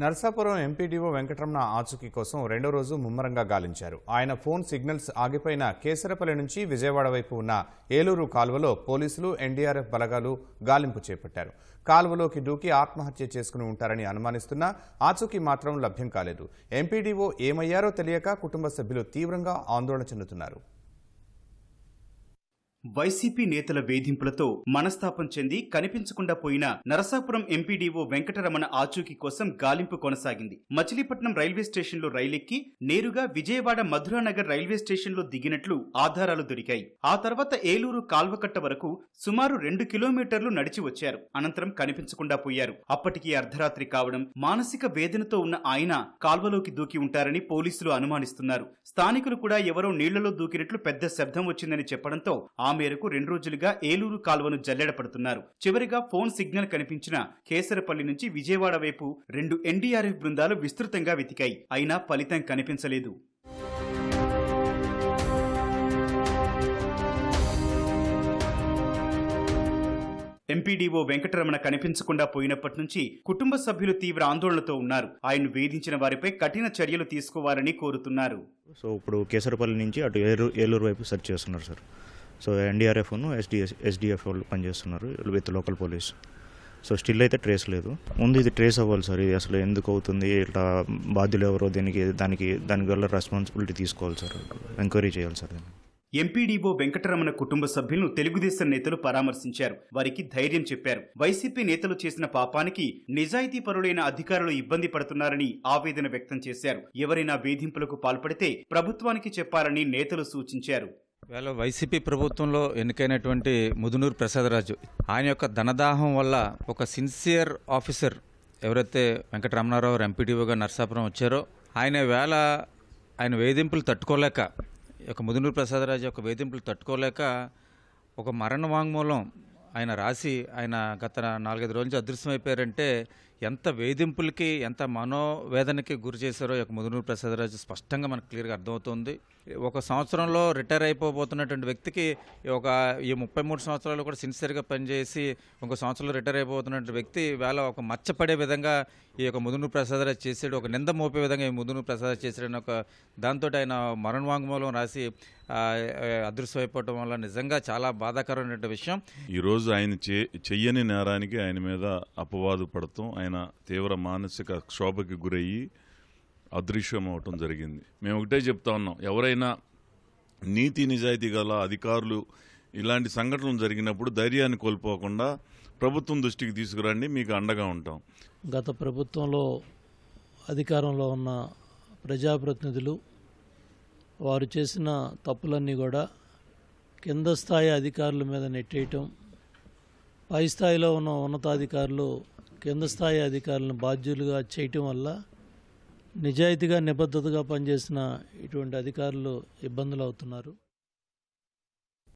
Narsapuram MPDO Venkataramana ఆచూకీ కోసం రెండో రోజు ముమ్మరంగా గాలించారు. ఆయన ఫోన్ సిగ్నల్స్ ఆగిపోయిన కేసరపల్లి నుంచి విజయవాడ వైపు ఉన్న ఏలూరు కాలువలో పోలీసులు ఎన్డీఆర్ఎఫ్ బలగాలు గాలింపు చేపట్టారు. కాలువలోకి దూకి ఆత్మహత్య చేసుకుని ఉంటారని అనుమానిస్తున్నా ఆచూకీ మాత్రం లభ్యం కాలేదు. ఎంపీడీఓ ఏమయ్యారో తెలియక కుటుంబ సభ్యులు తీవ్రంగా ఆందోళన చెందుతున్నారు. వైసీపీ నేతల వేధింపులతో మనస్తాపం చెంది కనిపించకుండా పోయిన నరసాపురం ఎంపీడీఓ వెంకటరమణ ఆచూకీ కోసం గాలింపు కొనసాగింది. మచిలీపట్నం రైల్వే స్టేషన్లో రైలెక్కి నేరుగా విజయవాడ మధురానగర్ రైల్వే స్టేషన్లో దిగినట్లు ఆధారాలు దొరికాయి. ఆ తర్వాత ఏలూరు కాల్వకట్ట వరకు సుమారు రెండు కిలోమీటర్లు నడిచి వచ్చారు. అనంతరం కనిపించకుండా పోయారు. అప్పటికి అర్ధరాత్రి కావడం మానసిక వేదనతో ఉన్న ఆయన కాల్వలోకి దూకి ఉంటారని పోలీసులు అనుమానిస్తున్నారు. స్థానికులు కూడా ఎవరో నీళ్ళలో దూకినట్లు పెద్ద శబ్దం వచ్చిందని చెప్పడంతో ఆ మేరకు రెండు రోజులుగా ఏలూరు కాల్వను జల్లెడపడుతున్నారు. చివరిగా ఫోన్ సిగ్నల్ కనిపించిన కేసరపల్లి నుంచి విజయవాడ వైపు రెండు ఎన్డీఆర్ఎఫ్ బృందాలు విస్తృతంగా వెతికాయి. అయినా ఫలితం కనిపించలేదు. ఎంపీడీఓ వెంకటరమణ కనిపించకుండా పోయినప్పటి నుంచి కుటుంబ సభ్యులు తీవ్ర ఆందోళనతో ఉన్నారు. ఆయన వేధించిన వారిపై కఠిన చర్యలు తీసుకోవాలని కోరుతున్నారు. సో ఇప్పుడు కేసరపల్లి నుంచి అటు ఏలూరు ఏలూరు వైపు సెర్చ్ చేస్తున్నారు సార్. సో ఎన్డీఆర్ఎఫ్ను ఎస్డిఎస్ ఎస్డిఎఫ్ వాళ్ళు పనిచేస్తున్నారు with local police. So still అయితే ట్రేస్ లేదు. ముందు ఇది ట్రేస్ అవ్వాలి సార్. ఇది అసలు ఎందుకు అవుతుంది? ఇట్లా బాధ్యులు ఎవరో దీనికి దానికి దాని వల్ల రెస్పాన్సిబిలిటీ తీసుకోవాలి సార్. ఎంక్వైరీ చేయాలి సార్ దీన్ని. ఎంపీడీఓ వెంకటరమణ కుటుంబ సభ్యులను తెలుగుదేశం నేతలు పరామర్శించారు. వారికి ధైర్యం చెప్పారు. వైసీపీ నేతలు చేసిన పాపానికి నిజాయితీ పరులైన అధికారులు ఇబ్బంది పడుతున్నారని ఆవేదన వ్యక్తం చేశారు. ఎవరైనా వేధింపులకు పాల్పడితే ప్రభుత్వానికి చెప్పాలని నేతలు సూచించారు. వేళ వైసీపీ ప్రభుత్వంలో ఎన్నికైనటువంటి ముదునూరు ప్రసాదరాజు ఆయన యొక్క ధనదాహం వల్ల ఒక సిన్సియర్ ఆఫీసర్ ఎవరైతే వెంకటరమణారావు ఎంపీడీఓగా నర్సాపురం వచ్చారో ఆయన వేళ ఆయన వేధింపులు తట్టుకోలేక ఈ ముదునూరు ప్రసాదరాజు యొక్క వేధింపులు తట్టుకోలేక ఒక మరణ వాంగ్మూలం ఆయన రాసి ఆయన గత నాలుగైదు రోజులు నుంచి అదృశ్యమైపోయారంటే ఎంత వేధింపులకి ఎంత మనోవేదనకి గురి చేశారో ఈ యొక్క ముదునూరు ప్రసాదరాజు స్పష్టంగా మనకు క్లియర్గా అర్థమవుతుంది. ఒక సంవత్సరంలో రిటైర్ అయిపోబోతున్నటువంటి వ్యక్తికి ఒక ఈ ముప్పై మూడు సంవత్సరాలు కూడా సిన్సియర్గా పనిచేసి ఒక సంవత్సరంలో రిటైర్ అయిపోతున్నటువంటి వ్యక్తి వేళ ఒక మచ్చపడే విధంగా ఈ యొక్క ముదునూరు ప్రసాదరాజు చేసాడు ఒక నింద మోపే విధంగా ఈ ముదునూరు ప్రసాదరాజు చేసాడని ఒక దాంతో ఆయన మరణ వాంగ్మూలం రాసి అదృశ్యం అయిపోవటం వల్ల నిజంగా చాలా బాధాకరమైన విషయం. ఈరోజు ఆయన చే చెయ్యని నేరానికి ఆయన మీద అపవాదు పడతాం ఆయన తీవ్ర మానసిక క్షోభకి గురయ్యి అదృశ్యం అవటం జరిగింది. మేము ఒకటే చెప్తా ఉన్నాం. ఎవరైనా నీతి నిజాయితీ గల అధికారులు ఇలాంటి సంఘటనలు జరిగినప్పుడు ధైర్యాన్ని కోల్పోకుండా ప్రభుత్వం దృష్టికి తీసుకురండి మీకు అండగా ఉంటాం. గత ప్రభుత్వంలో అధికారంలో ఉన్న ప్రజాప్రతినిధులు వారు చేసిన తప్పులన్నీ కూడా కింద స్థాయి అధికారుల మీద నెట్టేయటం పై స్థాయిలో ఉన్న ఉన్నతాధికారులు కింద స్థాయి అధికారులను బాధ్యులుగా చేయటం వల్ల నిజాయితీగా నిబద్ధతగా పనిచేసిన ఇటువంటి అధికారులు ఇబ్బందులు అవుతున్నారు.